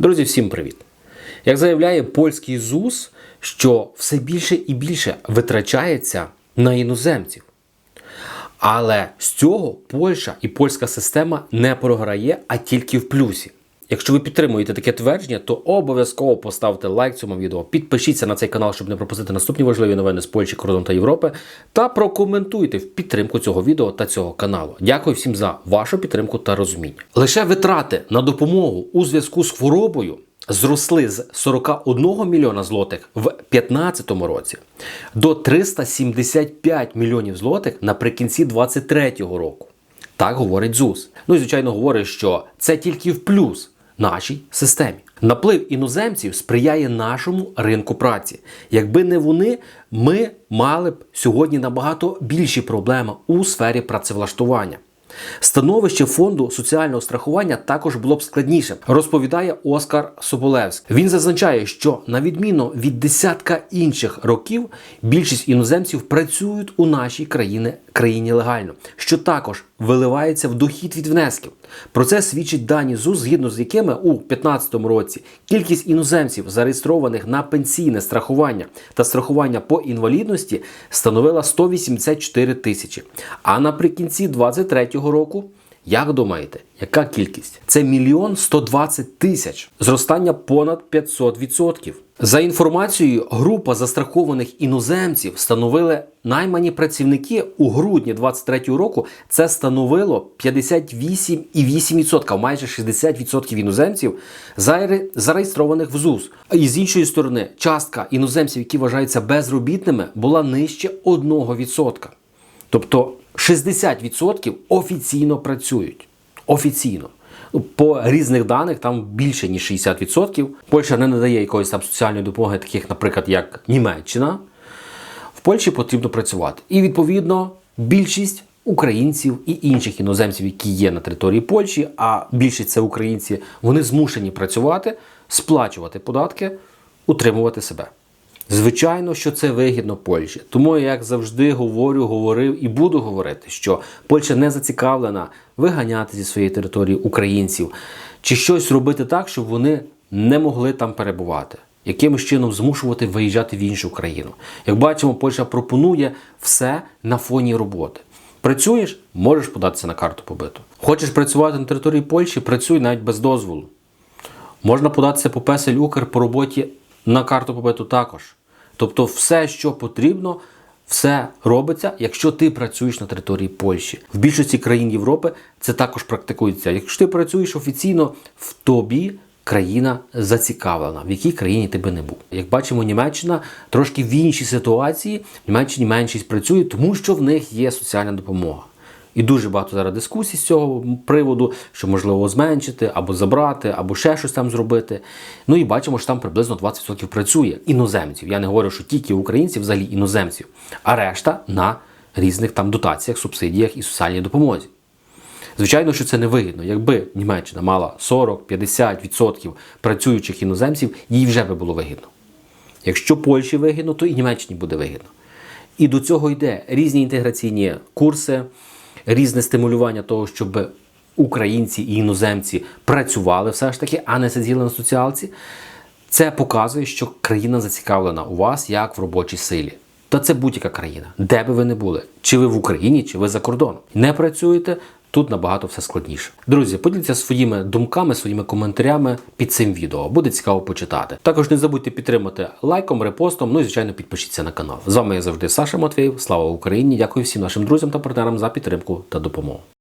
Друзі, всім привіт! Як заявляє польський ЗУС, що все більше і більше витрачається на іноземців. Але з цього Польща і польська система не програє, а тільки в плюсі. Якщо ви підтримуєте таке твердження, то обов'язково поставте лайк цьому відео, підпишіться на цей канал, щоб не пропустити наступні важливі новини з Польщі, кордон та Європи, та прокоментуйте в підтримку цього відео та цього каналу. Дякую всім за вашу підтримку та розуміння. Лише витрати на допомогу у зв'язку з хворобою зросли з 41 мільйона злотих в 2015 році до 375 мільйонів злотих наприкінці 2023 року. Так говорить ЗУС. Ну і звичайно говорить, що це тільки в плюс нашій системі. Наплив іноземців сприяє нашому ринку праці. Якби не вони, ми мали б сьогодні набагато більші проблеми у сфері працевлаштування. Становище фонду соціального страхування також було б складніше, розповідає Оскар Соболевський. Він зазначає, що на відміну від десятка інших років, більшість іноземців працюють у нашій країні, країні легально, що також виливається в дохід від внесків. Про це свідчить дані ЗУЗ, згідно з якими у 2015 році кількість іноземців, зареєстрованих на пенсійне страхування та страхування по інвалідності, становила 184 тисячі. А наприкінці 2023 року. Як думаєте, яка кількість? Це мільйон 120 тисяч, зростання понад 500%. За інформацією, група застрахованих іноземців становили наймані працівники у грудні 23 року. Це становило 58,8%, майже 60% іноземців зареєстрованих в ЗУС. І з іншої сторони, частка іноземців, які вважаються безробітними, була нижче 1%. Тобто 60% офіційно працюють. Офіційно. Ну, По різних даних там більше ніж 60%. Польща не надає якоїсь там соціальної допомоги, таких, наприклад, як Німеччина. В Польщі потрібно працювати. І відповідно більшість українців і інших іноземців, які є на території Польщі, а більшість це українці, вони змушені працювати, сплачувати податки, утримувати себе. Звичайно, що це вигідно Польщі. Тому я, як завжди говорю, говорив і буду говорити, що Польща не зацікавлена виганяти зі своєї території українців чи щось робити так, щоб вони не могли там перебувати. Якимось чином змушувати виїжджати в іншу країну. Як бачимо, Польща пропонує все на фоні роботи. Працюєш, можеш податися на карту побиту. Хочеш працювати на території Польщі, працюй навіть без дозволу. Можна податися по песель Укр по роботі на карту побиту також. Тобто, все, що потрібно, все робиться, якщо ти працюєш на території Польщі. В більшості країн Європи це також практикується. Якщо ти працюєш офіційно, в тобі країна зацікавлена, в якій країні ти би не був. Як бачимо, Німеччина трошки в іншій ситуації. В Німеччині меншість працює, тому що в них є соціальна допомога. І дуже багато зараз дискусій з цього приводу, що можливо зменшити або забрати, або ще щось там зробити. Ну і бачимо, що там приблизно 20% працює іноземців. Я не говорю, що тільки українців, взагалі іноземців, а решта на різних там дотаціях, субсидіях і соціальній допомозі. Звичайно, що це не вигідно. Якби Німеччина мала 40-50% працюючих іноземців, їй вже би було вигідно. Якщо Польщі вигідно, то і Німеччині буде вигідно. І до цього йде різні інтеграційні курси, різне стимулювання того, щоб українці і іноземці працювали все ж таки, а не сиділи на соціалці. Це показує, що країна зацікавлена у вас як в робочій силі. Та це будь-яка країна, де би ви не були, чи ви в Україні, чи ви за кордоном. Не працюєте, тут набагато все складніше. Друзі, поділіться своїми думками, своїми коментарями під цим відео. Буде цікаво почитати. Також не забудьте підтримати лайком, репостом, ну і звичайно підпишіться на канал. З вами я завжди Саша Матвєєв. Слава Україні! Дякую всім нашим друзям та партнерам за підтримку та допомогу.